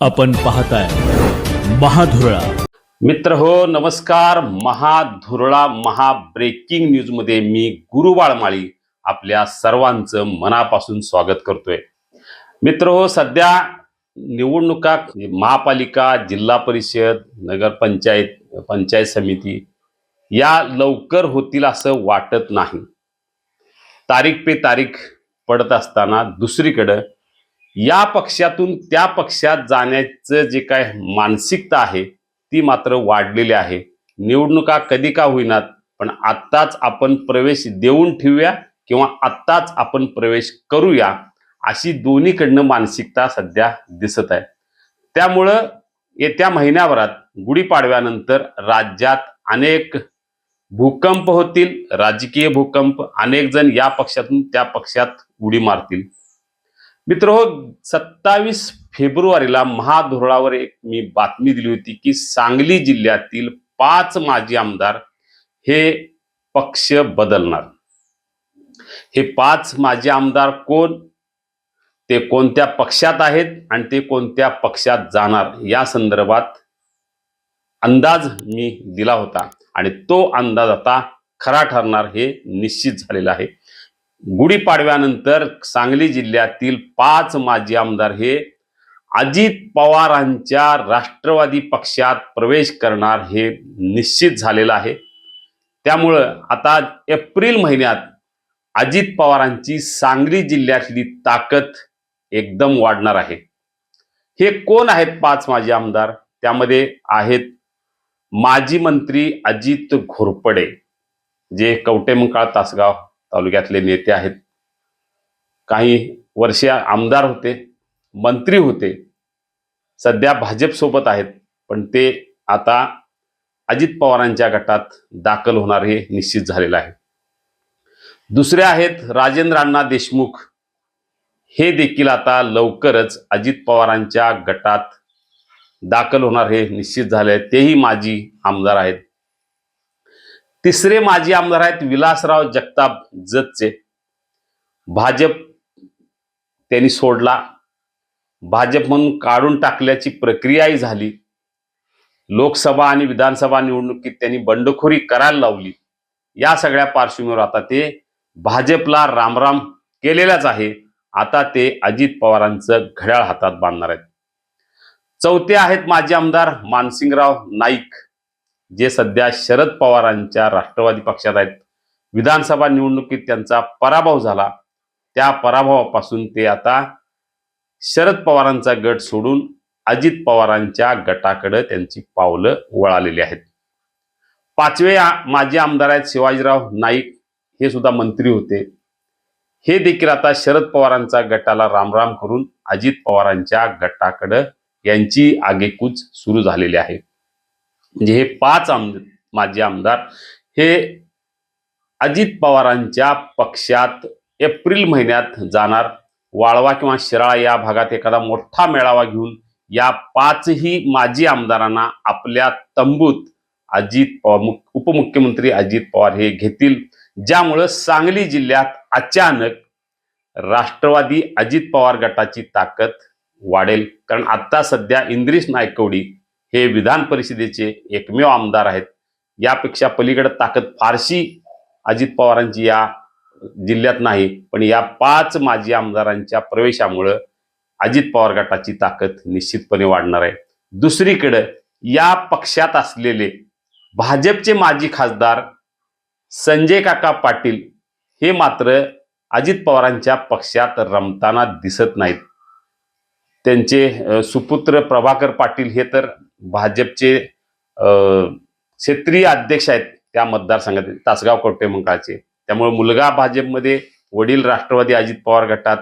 आपण पाहताय महाधुरळा. मित्र हो नमस्कार. महाधुरळा महा ब्रेकिंग न्यूजमध्ये मी गुरुबाळ माळी आपल्या सर्वांचं मनापासून स्वागत करतोय. मित्र हो सध्या निवडणुका महापालिका जिल्हा परिषद नगरपंचायत पंचायत समिती या लवकर होतील असं वाटत नाही. तारीख पे तारीख पडत असताना दुसरीकडं या पक्षातून त्या पक्षात जाण्याचं जे काय मानसिकता आहे ती मात्र वाढलेली आहे. निवडणुका कधी का होईनात पण आत्ताच आपण प्रवेश देऊन ठेवूया किंवा आत्ताच आपण प्रवेश करूया अशी दोन्हीकडनं मानसिकता सध्या दिसत आहे. त्यामुळं येत्या महिन्याभरात गुढीपाडव्यानंतर राज्यात अनेक भूकंप होतील राजकीय भूकंप अनेक जण या पक्षातून त्या पक्षात उडी मारतील. मित्र हो सत्तावीस फेब्रुवारीला महाधुरळावर एक मी बातमी दिली होती की सांगली जिल्ह्यातील पाच माजी आमदार हे पक्ष बदलणार. हे पाच माजी आमदार कोण? ते कोणत्या पक्षात आहेत आणि ते कोणत्या पक्षात जाणार? या संदर्भात अंदाज मी दिला होता आणि तो अंदाज आता खरा ठरणार हे निश्चित झालेलं आहे. गुढीपाडव्यानंतर सांगली जिल्ह्यातील पाच माजी आमदार हे अजित पवारांच्या राष्ट्रवादी पक्षात प्रवेश करणार हे निश्चित झालेलं आहे. त्यामुळं आता एप्रिल महिन्यात अजित पवारांची सांगली जिल्ह्यातली ताकद एकदम वाढणार आहे. हे कोण आहेत पाच माजी आमदार? त्यामध्ये आहेत माजी मंत्री अजित घोरपडे जे कवटेमंकाळ तासगाव तालुक्यातले नेते आहेत. काही वर्षीय आमदार होते मंत्री होते. सध्या भाजपसोबत आहेत पण ते आता अजित पवारांच्या गटात दाखल होणार हे निश्चित झालेलं आहे. दुसरे आहेत राजेंद्र अण्णा देशमुख. हे देखील आता लवकरच अजित पवारांच्या गटात दाखल होणार हे निश्चित झाले तेही माजी आमदार आहेत. तिसरे माजी आमदार आहेत विलासराव जगताप जतचे भाजप त्यांनी सोडला. भाजप म्हणून काढून टाकल्याची प्रक्रियाही झाली. लोकसभा आणि विधानसभा निवडणुकीत त्यांनी बंडखोरी करायला लावली. या सगळ्या पार्श्वभूमीवर आता ते भाजपला रामराम केलेलाच आहे. आता ते अजित पवारांचं घड्याळ हातात बांधणार आहेत. चौथे आहेत माजी आमदार मानसिंगराव नाईक. जे सध्या शरद पवारांच्या राष्ट्रवादी पक्षात आहेत विधानसभा निवडणुकीत त्यांचा पराभव झाला. त्या पराभवापासून ते आता शरद पवारांचा गट सोडून अजित पवारांच्या गटाकडे त्यांची पावलं वळालेली आहेत. पाचवे माजी आमदार आहेत शिवाजीराव नाईक हे सुद्धा मंत्री होते. हे देखील आता शरद पवारांचा गटाला रामराम करून अजित पवारांच्या गटाकडं यांची आगेकूच सुरू झालेली आहे. म्हणजे हे पाच आम माजी आमदार हे अजित पवारांच्या पक्षात एप्रिल महिन्यात जाणार. वाळवा किंवा शिराळा या भागात एखादा मोठा मेळावा घेऊन या पाचही माजी आमदारांना आपल्या तंबूत अजित पवार मुख- उपमुख्यमंत्री अजित पवार हे घेतील. ज्यामुळं सांगली जिल्ह्यात अचानक राष्ट्रवादी अजित पवार गटाची ताकद वाढेल. कारण आत्ता सध्या इंद्रिश नायकवडी हे विधान परिषदेचे एकमेव आमदार आहेत. यापेक्षा पलीकडे ताकद फारशी अजित पवारांची या जिल्ह्यात नाही. पण या पाच माजी आमदारांच्या प्रवेशामुळं अजित पवार गटाची ताकद निश्चितपणे वाढणार आहे. दुसरीकडं या पक्षात असलेले भाजपचे माजी खासदार संजय काका पाटील हे मात्र अजित पवारांच्या पक्षात रमताना दिसत नाहीत. त्यांचे सुपुत्र प्रभाकर पाटील हे तर भाजपचे क्षेत्रीय अध्यक्ष आहेत त्या मतदारसंघात तासगाव कोटेमंकाळचे त्यामुळे मुलगा भाजपमध्ये वडील राष्ट्रवादी अजित पवार गटात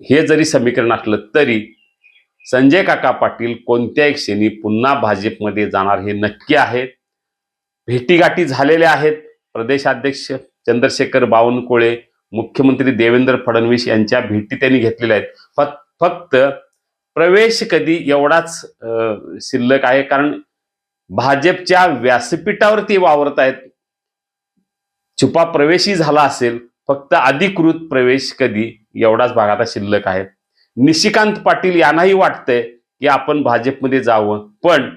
हे जरी समीकरण असलं तरी संजय काका पाटील कोणत्याही क्षणी पुन्हा भाजपमध्ये जाणार हे नक्की आहे भेटीगाठी झालेल्या आहेत. प्रदेशाध्यक्ष चंद्रशेखर बावनकुळे मुख्यमंत्री देवेंद्र फडणवीस यांच्या भेटी त्यांनी घेतलेल्या आहेत. फक्त प्रवेश कधी एवढाच शिल्लक आहे. कारण भाजपच्या व्यासपीठावरती वावरत आहेत. छुपा प्रवेशही झाला असेल फक्त अधिकृत प्रवेश कधी एवढाच भागाचा शिल्लक आहे. निशिकांत पाटील यांनाही वाटतंय की आपण भाजपमध्ये जावं. पण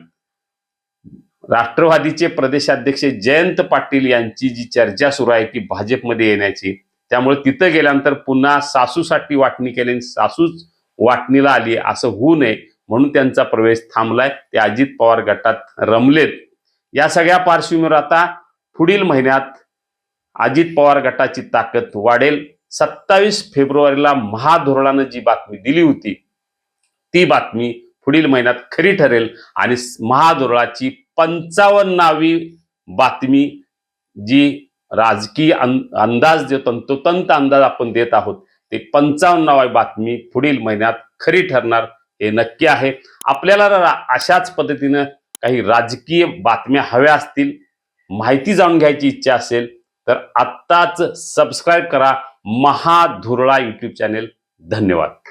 राष्ट्रवादीचे प्रदेशाध्यक्ष जयंत पाटील यांची जी चर्चा सुरू आहे की भाजपमध्ये येण्याची त्यामुळे तिथं गेल्यानंतर पुन्हा सासूसाठी वाटणी केली आणि सासूच वाटणीला आली असं होऊ नये म्हणून त्यांचा प्रवेश थांबलाय. ते अजित पवार गटात रमलेत. या सगळ्या पार्श्वभूमीवर आता पुढील महिन्यात अजित पवार गटाची ताकद वाढेल. सत्तावीस फेब्रुवारीला महाधोरणानं जी बातमी दिली होती ती बातमी पुढील महिन्यात खरी ठरेल आणि महाधोरणाची पंचावन्नावी बातमी जी राजकीय अंदाज जो तंतोतंत अंदाज आपण देत आहोत ते पंचावन्नावी बातमी पुढील महिन्यात खरी ठरणार हे नक्की आहे. आपल्याला अशाच पद्धतीनं काही राजकीय बातम्या हव्या असतील माहिती जाणून घ्यायची इच्छा असेल तर आत्ताच सबस्क्राईब करा. महाधुरळा यूट्यूब चॅनेल धन्यवाद.